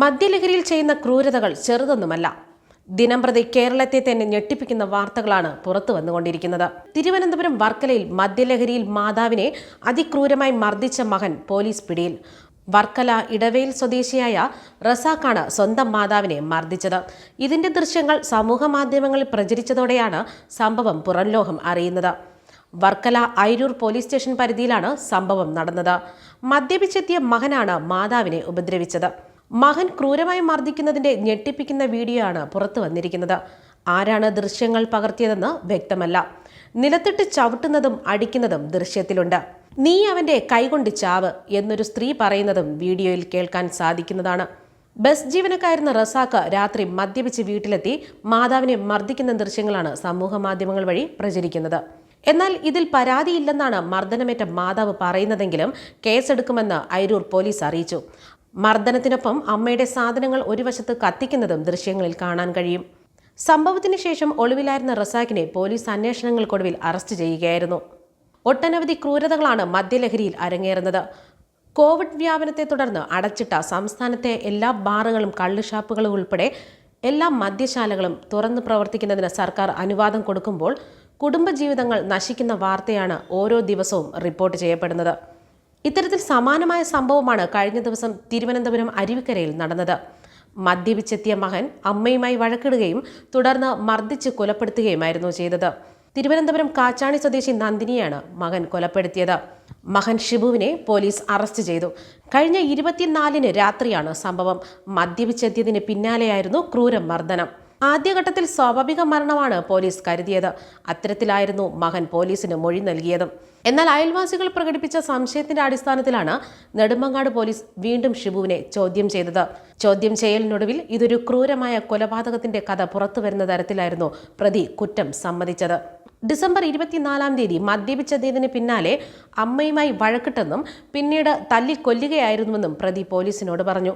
മദ്യലഹരിയിൽ ചെയ്യുന്ന ക്രൂരതകൾ ചെറുതൊന്നുമല്ല. ദിനംപ്രതി കേരളത്തെ തന്നെ ഞെട്ടിപ്പിക്കുന്ന വാർത്തകളാണ് പുറത്തു വന്നുകൊണ്ടിരിക്കുന്നത്. തിരുവനന്തപുരം വർക്കലയിൽ മദ്യലഹരിയിൽ മാതാവിനെ അതിക്രൂരമായി മർദ്ദിച്ച മകൻ പോലീസ് പിടിയിൽ. വർക്കല ഇടവേൽ സ്വദേശിയായ റസാഖാണ് സ്വന്തം മാതാവിനെ മർദ്ദിച്ചത്. ഇതിന്റെ ദൃശ്യങ്ങൾ സമൂഹ മാധ്യമങ്ങളിൽ പ്രചരിച്ചതോടെയാണ് സംഭവം പുറംലോകം അറിയുന്നത്. വർക്കല അയരൂർ പോലീസ് സ്റ്റേഷൻ പരിധിയിലാണ് സംഭവം നടന്നത്. മദ്യപിച്ചെത്തിയ മകനാണ് മാതാവിനെ ഉപദ്രവിച്ചത്. മകൻ ക്രൂരമായി മർദ്ദിക്കുന്നതിന്റെ ഞെട്ടിപ്പിക്കുന്ന വീഡിയോ ആണ് പുറത്തു വന്നിരിക്കുന്നത്. ആരാണ് ദൃശ്യങ്ങൾ പകർത്തിയതെന്ന് വ്യക്തമല്ല. നിലത്തിട്ട് ചവിട്ടുന്നതും അടിക്കുന്നതും ദൃശ്യത്തിലുണ്ട്. നീ അവന്റെ കൈകൊണ്ട് ചാവ് എന്നൊരു സ്ത്രീ പറയുന്നതും വീഡിയോയിൽ കേൾക്കാൻ സാധിക്കുന്നതാണ്. ബസ് ജീവനക്കാരുന്ന റസാക്ക് രാത്രി മദ്യപിച്ച് വീട്ടിലെത്തി മാതാവിനെ മർദ്ദിക്കുന്ന ദൃശ്യങ്ങളാണ് സമൂഹ മാധ്യമങ്ങൾ വഴി പ്രചരിക്കുന്നത്. എന്നാൽ ഇതിൽ പരാതിയില്ലെന്നാണ് മർദ്ദനമേറ്റ മാതാവ് പറയുന്നതെങ്കിലും കേസെടുക്കുമെന്ന് ഐരൂർ പോലീസ് അറിയിച്ചു. മർദ്ദനത്തിനൊപ്പം അമ്മയുടെ സാധനങ്ങൾ ഒരു വശത്ത് കത്തിക്കുന്നതും ദൃശ്യങ്ങളിൽ കാണാൻ കഴിയും. സംഭവത്തിന് ശേഷം ഒളിവിലായിരുന്ന റസാഖിനെ പോലീസ് അന്വേഷണങ്ങൾക്കൊടുവിൽ അറസ്റ്റ് ചെയ്യുകയായിരുന്നു. ഒട്ടനവധി ക്രൂരതകളാണ് മദ്യലഹരിയിൽ അരങ്ങേറുന്നത്. കോവിഡ് വ്യാപനത്തെ തുടർന്ന് അടച്ചിട്ട സംസ്ഥാനത്തെ എല്ലാ ബാറുകളും കള്ളുഷാപ്പുകളും ഉൾപ്പെടെ എല്ലാ മദ്യശാലകളും തുറന്നു പ്രവർത്തിക്കുന്നതിന് സർക്കാർ അനുവാദം കൊടുക്കുമ്പോൾ കുടുംബജീവിതങ്ങൾ നശിക്കുന്ന വാർത്തയാണ് ഓരോ ദിവസവും റിപ്പോർട്ട് ചെയ്യപ്പെടുന്നത്. ഇത്തരത്തിൽ സമാനമായ സംഭവമാണ് കഴിഞ്ഞ ദിവസം തിരുവനന്തപുരം അരുവിക്കരയിൽ നടന്നത്. മദ്യപിച്ചെത്തിയ മകൻ അമ്മയുമായി വഴക്കിടുകയും തുടർന്ന് മർദ്ദിച്ച് കൊലപ്പെടുത്തുകയുമായിരുന്നു ചെയ്തത്. തിരുവനന്തപുരം കാച്ചാണി സ്വദേശി നന്ദിനിയാണ് മകൻ കൊലപ്പെടുത്തിയത്. മകൻ ഷിബുവിനെ പോലീസ് അറസ്റ്റ് ചെയ്തു. കഴിഞ്ഞ ഇരുപത്തിനാലിന് രാത്രിയാണ് സംഭവം. മദ്യപിച്ചെത്തിയതിന് പിന്നാലെയായിരുന്നു ക്രൂര മർദ്ദനം ആദ്യഘട്ടത്തിൽ സ്വാഭാവിക മരണമാണ് പോലീസ് കരുതിയത്. അത്തരത്തിലായിരുന്നു മകൻ പോലീസിന് മൊഴി നൽകിയത്. എന്നാൽ അയൽവാസികൾ പ്രകടിപ്പിച്ച സംശയത്തിന്റെ അടിസ്ഥാനത്തിലാണ് നെടുമങ്ങാട് പോലീസ് വീണ്ടും ഷിബുവിനെ ചോദ്യം ചെയ്തത്. ചോദ്യം ചെയ്യലിനൊടുവിൽ ഇതൊരു ക്രൂരമായ കൊലപാതകത്തിന്റെ കഥ പുറത്തുവരുന്ന തരത്തിലായിരുന്നു പ്രതി കുറ്റം സമ്മതിച്ചത്. ഡിസംബർ ഇരുപത്തിനാലാം തീയതി മദ്യപിച്ചതിന് പിന്നാലെ അമ്മയുമായി വഴക്കിട്ടെന്നും പിന്നീട് തല്ലിക്കൊല്ലുകയായിരുന്നുവെന്നും പ്രതി പോലീസിനോട് പറഞ്ഞു.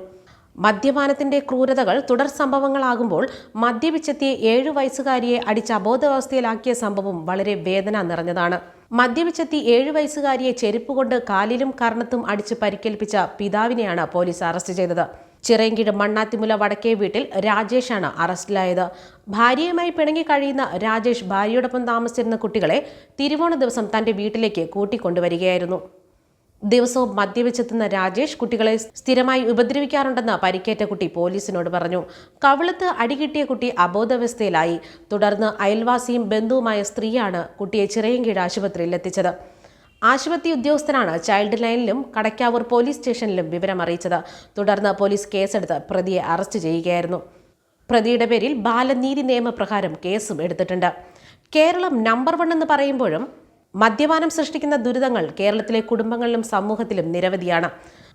മദ്യപാനത്തിന്റെ ക്രൂരതകൾ തുടർ സംഭവങ്ങളാകുമ്പോൾ മദ്യപിച്ചെത്തിയ ഏഴു വയസ്സുകാരിയെ അടിച്ച് അബോധാവസ്ഥയിലാക്കിയ സംഭവം വളരെ വേദന നിറഞ്ഞതാണ്. മദ്യപിച്ചെത്തി ഏഴു വയസ്സുകാരിയെ ചെരുപ്പ് കൊണ്ട് കാലിലും കർണത്തും അടിച്ച് പരിക്കേൽപ്പിച്ച പിതാവിനെയാണ് പോലീസ് അറസ്റ്റ് ചെയ്തത്. ചിറയൻകീഴ് മണ്ണാത്തിമുല വടക്കേ വീട്ടിൽ രാജേഷാണ് അറസ്റ്റിലായത്. ഭാര്യയുമായി പിണങ്ങി കഴിയുന്ന രാജേഷ് ഭാര്യയോടൊപ്പം താമസിച്ചിരുന്ന കുട്ടികളെ തിരുവോണ ദിവസം തന്റെ വീട്ടിലേക്ക് കൂട്ടിക്കൊണ്ടുവരികയായിരുന്നു. ദിവസവും മദ്യവെച്ചെത്തുന്ന രാജേഷ് കുട്ടികളെ സ്ഥിരമായി ഉപദ്രവിക്കാറുണ്ടെന്ന് പരിക്കേറ്റ കുട്ടി പോലീസിനോട് പറഞ്ഞു. കവിളത്ത് അടികിട്ടിയ കുട്ടി അബോധാവസ്ഥയിലായി. തുടർന്ന് അയൽവാസിയും ബന്ധുവുമായ സ്ത്രീയാണ് കുട്ടിയെ ചിറയൻകീഴ് ആശുപത്രിയിൽ എത്തിച്ചത്. ആശുപത്രി ഉദ്യോഗസ്ഥനാണ് ചൈൽഡ് ലൈനിലും കടക്കാവൂർ പോലീസ് സ്റ്റേഷനിലും വിവരം അറിയിച്ചത്. തുടർന്ന് പോലീസ് കേസെടുത്ത് പ്രതിയെ അറസ്റ്റ് ചെയ്യുകയായിരുന്നു. പ്രതിയുടെ പേരിൽ ബാലനീതി നിയമപ്രകാരം കേസും എടുത്തിട്ടുണ്ട്. കേരളം നമ്പർ വൺ എന്ന് പറയുമ്പോഴും മദ്യപാനം സൃഷ്ടിക്കുന്ന ദുരിതങ്ങൾ കേരളത്തിലെ കുടുംബങ്ങളിലും സമൂഹത്തിലും നിരവധിയാണ്.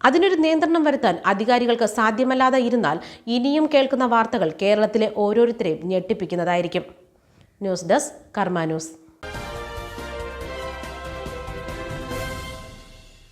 അതിനൊരു നിയന്ത്രണം വരുത്താൻ അധികാരികൾക്ക് സാധ്യമല്ലാതെ ഇരുന്നാൽ ഇനിയും കേൾക്കുന്ന വാർത്തകൾ കേരളത്തിലെ ഓരോരുത്തരെയും ഞെട്ടിപ്പിക്കുന്നതായിരിക്കും. News desk Karma news.